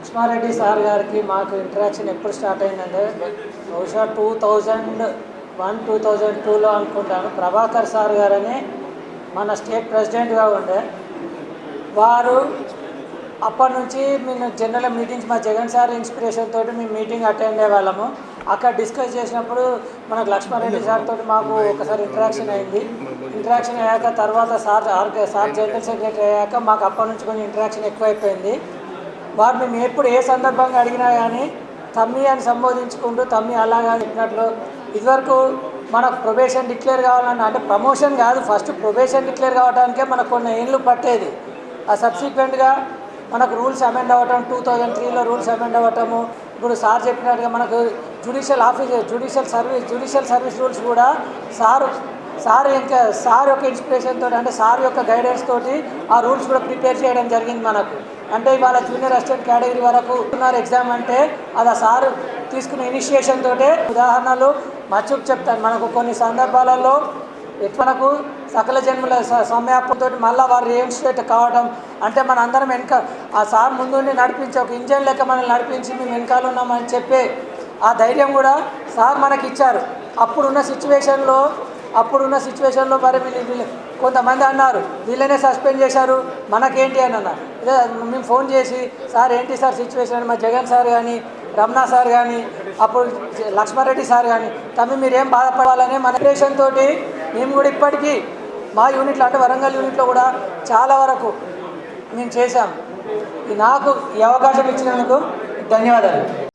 Lakshma Reddy sir గారికి మాకు interaction ఎప్పుడు స్టార్ట్ అయిందంటే బహుశా two thousand one two thousand టూలో అనుకుంటాను. ప్రభాకర్ సార్ గారని మన స్టేట్ ప్రెసిడెంట్గా ఉండే వారు అప్పటి నుంచి మేము జనరల్ మీటింగ్స్ మా జగన్ సార్ ఇన్స్పిరేషన్ తోటి మేము మీటింగ్ అటెండ్ అయ్యే వాళ్ళము. అక్కడ డిస్కస్ చేసినప్పుడు మనకు లక్ష్మారెడ్డి సార్ తోటి మాకు ఒకసారి ఇంటరాక్షన్ అయింది. ఇంటరాక్షన్ అయ్యాక తర్వాత సార్ ఆర్గ సార్ జనరల్ సెక్రటరీ అయ్యాక మాకు అప్పటి నుంచి కొంచెం ఇంటరాక్షన్ ఎక్కువైపోయింది. వారు మేము ఎప్పుడు ఏ సందర్భంగా అడిగినా కానీ తమ్మి అని సంబోధించుకుంటూ తమ్మి అలాగా చెప్పినట్లు ఇదివరకు మనకు ప్రొబేషన్ డిక్లేర్ కావాలన్నా అంటే ప్రమోషన్ కాదు ఫస్ట్ ప్రొబేషన్ డిక్లేర్ కావడానికే మనకు కొన్ని ఏళ్ళు పట్టేది. ఆ సబ్సిక్వెంట్గా మనకు రూల్స్ అమెండ్ అవ్వటం టూ థౌజండ్ త్రీలో రూల్స్ అమెండ్ అవ్వటము ఇప్పుడు సార్ చెప్పినట్టుగా మనకు judicial office judicial service judicial service rules కూడా సార్ సార్ ఇంకా సార్ యొక్క ఇన్స్పిరేషన్ తోటి అంటే సార్ యొక్క గైడెన్స్ తోటి ఆ రూల్స్ కూడా ప్రిపేర్ చేయడం జరిగింది మనకు. అంటే ఇవాళ జూనియర్ అసిస్టెంట్ కేటగిరీ వరకు ఉన్నారు ఎగ్జామ్ అంటే అది ఆ సార్ తీసుకున్న ఇనిషియేషన్ తోటే ఉదాహరణలు మచ్చుకు చెప్తాను. మనకు కొన్ని సందర్భాలలో మనకు సకల జన్మల సమయాపంతో మళ్ళీ వారు రియిన్స్టేట్ కావడం అంటే మన అందరం వెనక ఆ సార్ ముందుండి నడిపించి ఒక ఇంజన్ లెక్క మనల్ని నడిపించి మేము వెనకాల ఉన్నామని చెప్పే ఆ ధైర్యం కూడా సార్ మనకి ఇచ్చారు. అప్పుడున్న సిచ్యువేషన్లో అప్పుడున్న సిచ్యువేషన్లో మరి వీళ్ళు కొంతమంది అన్నారు వీళ్ళనే సస్పెండ్ చేశారు మనకేంటి అని అన్నారు. ఇదే మేము ఫోన్ చేసి సార్ ఏంటి సార్ సిచ్యువేషన్ అని? మా జగన్ సార్ కానీ రమణ సార్ కానీ అప్పుడు లక్ష్మారెడ్డి సార్ కానీ తమ్మి మీరేం బాధపడాలని మన రిలేషన్ తోటి మేము కూడా ఇప్పటికీ మా యూనిట్లో అంటే వరంగల్ యూనిట్లో కూడా చాలా వరకు మేము చేశాం. నాకు ఈ అవకాశం ఇచ్చినందుకు ధన్యవాదాలు.